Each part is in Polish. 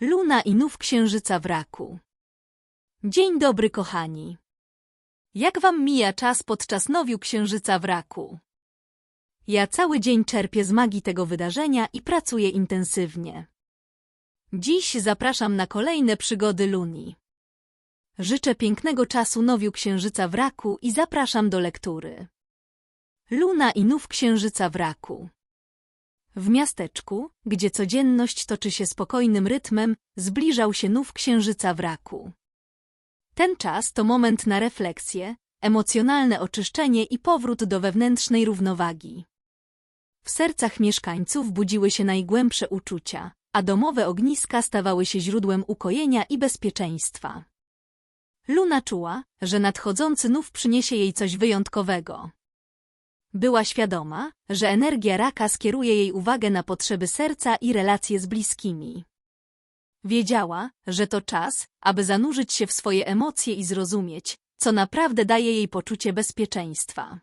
Luna i nów księżyca w raku. Dzień dobry, kochani. Jak wam mija czas podczas nowiu księżyca w raku? Ja cały dzień czerpię z magii tego wydarzenia i pracuję intensywnie. Dziś zapraszam na kolejne przygody Luni. Życzę pięknego czasu nowiu księżyca w raku i zapraszam do lektury. Luna i nów księżyca w raku. W miasteczku, gdzie codzienność toczy się spokojnym rytmem, zbliżał się nów księżyca w raku. Ten czas to moment na refleksję, emocjonalne oczyszczenie i powrót do wewnętrznej równowagi. W sercach mieszkańców budziły się najgłębsze uczucia, a domowe ogniska stawały się źródłem ukojenia i bezpieczeństwa. Luna czuła, że nadchodzący nów przyniesie jej coś wyjątkowego. Była świadoma, że energia raka skieruje jej uwagę na potrzeby serca i relacje z bliskimi. Wiedziała, że to czas, aby zanurzyć się w swoje emocje i zrozumieć, co naprawdę daje jej poczucie bezpieczeństwa.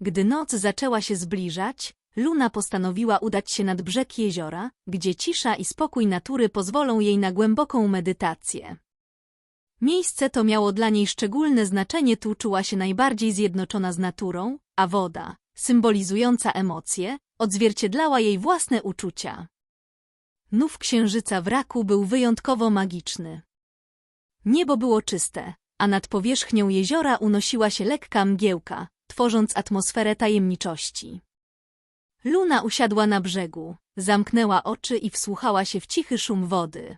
Gdy noc zaczęła się zbliżać, Luna postanowiła udać się nad brzeg jeziora, gdzie cisza i spokój natury pozwolą jej na głęboką medytację. Miejsce to miało dla niej szczególne znaczenie, tu czuła się najbardziej zjednoczona z naturą, a woda, symbolizująca emocje, odzwierciedlała jej własne uczucia. Nów księżyca w raku był wyjątkowo magiczny. Niebo było czyste, a nad powierzchnią jeziora unosiła się lekka mgiełka, tworząc atmosferę tajemniczości. Luna usiadła na brzegu, zamknęła oczy i wsłuchała się w cichy szum wody.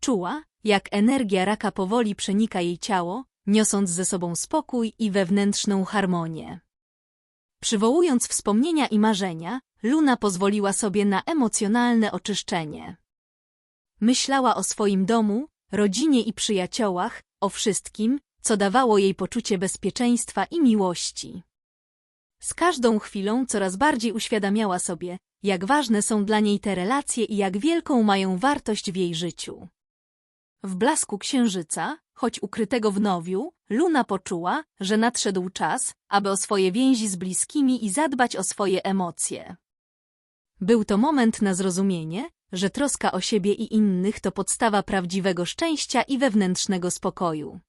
Czuła, jak energia raka powoli przenika jej ciało, niosąc ze sobą spokój i wewnętrzną harmonię. Przywołując wspomnienia i marzenia, Luna pozwoliła sobie na emocjonalne oczyszczenie. Myślała o swoim domu, rodzinie i przyjaciołach, o wszystkim, co dawało jej poczucie bezpieczeństwa i miłości. Z każdą chwilą coraz bardziej uświadamiała sobie, jak ważne są dla niej te relacje i jak wielką mają wartość w jej życiu. W blasku księżyca, choć ukrytego w nowiu, Luna poczuła, że nadszedł czas, aby o swoje więzi z bliskimi i zadbać o swoje emocje. Był to moment na zrozumienie, że troska o siebie i innych to podstawa prawdziwego szczęścia i wewnętrznego spokoju.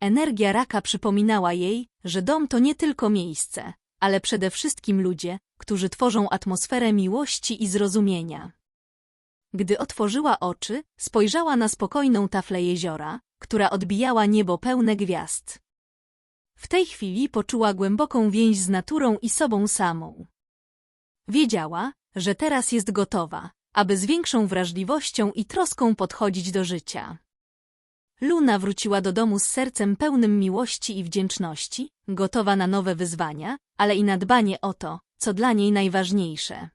Energia raka przypominała jej, że dom to nie tylko miejsce, ale przede wszystkim ludzie, którzy tworzą atmosferę miłości i zrozumienia. Gdy otworzyła oczy, spojrzała na spokojną taflę jeziora, która odbijała niebo pełne gwiazd. W tej chwili poczuła głęboką więź z naturą i sobą samą. Wiedziała, że teraz jest gotowa, aby z większą wrażliwością i troską podchodzić do życia. Luna wróciła do domu z sercem pełnym miłości i wdzięczności, gotowa na nowe wyzwania, ale i na dbanie o to, co dla niej najważniejsze.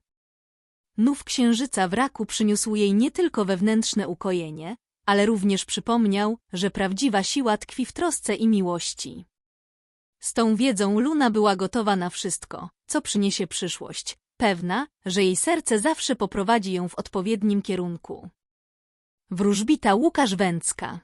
Nów księżyca w raku przyniósł jej nie tylko wewnętrzne ukojenie, ale również przypomniał, że prawdziwa siła tkwi w trosce i miłości. Z tą wiedzą Luna była gotowa na wszystko, co przyniesie przyszłość, pewna, że jej serce zawsze poprowadzi ją w odpowiednim kierunku. Wróżbita Łukasz Węcka